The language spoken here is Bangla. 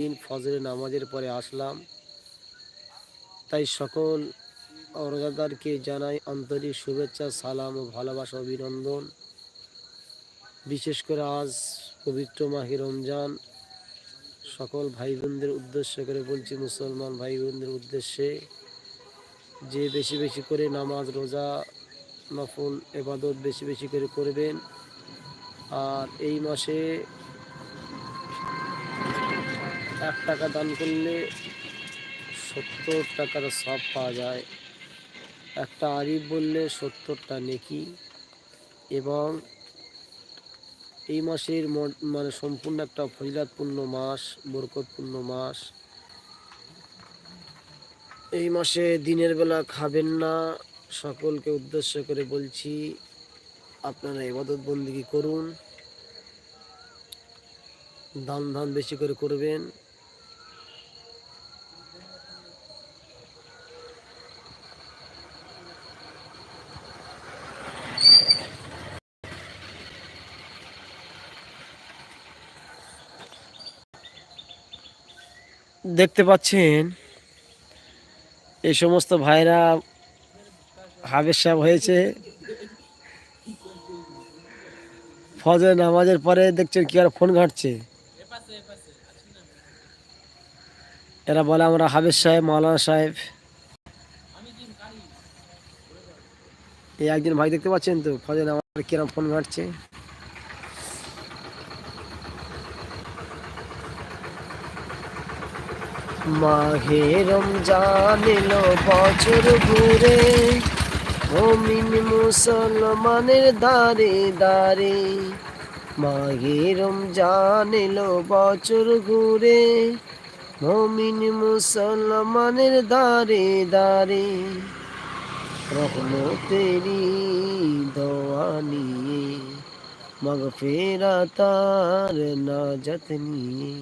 দিন ফজরের নামাজের পরে আসলাম। তাই সকল রোজাদারকে জানাই আন্তরিক শুভেচ্ছা, সালাম ও ভালোবাসা, অভিনন্দন। বিশেষ করে আজ পবিত্র মাহে রমজান। সকল ভাই বোনদের উদ্দেশ্য করে বলছি, মুসলমান ভাই বোনদের উদ্দেশ্যে যে বেশি বেশি করে নামাজ, রোজা, নফল, এবাদত বেশি বেশি করে করবেন। আর এই মাসে এক টাকা দান করলে সত্তর টাকার সব পাওয়া যায়। একটা আরিফ বললে সত্তরটা নেকি। এবং এই মাসের মানে সম্পূর্ণ একটা ফজিলাতপূর্ণ মাস, বরকতপূর্ণ মাস। এই মাসে দিনের বেলা খাবেন না, সকলকে উদ্দেশ্য করে বলছি, আপনারা এবাদত বন্দিগি করুন। দান ধান বেশি করে করবেন। দেখতে পাচ্ছেন, এই সমস্ত ভাইরা হাবের সাহেব হয়েছে। ফজর নামাজের পরে দেখছেন কি আর ফোন ঘাঁটছে। এরা বলে, আমরা হাবের সাহেব, মাওলানা সাহেব। এই একজন ভাই দেখতে পাচ্ছেন তো? ফজর আমার কিরম ফোন ঘাঁটছে। মাঘে রমজান এলো বছর ঘুরে, মমিন মুসলমানের দারে দারে মাঘে রমজান এলো বছর ঘুরে, মমিন মুসলমানের দারে দারে রহমতেরি দোয়া নিয়ে মগফেরা তার নাজত নিয়ে।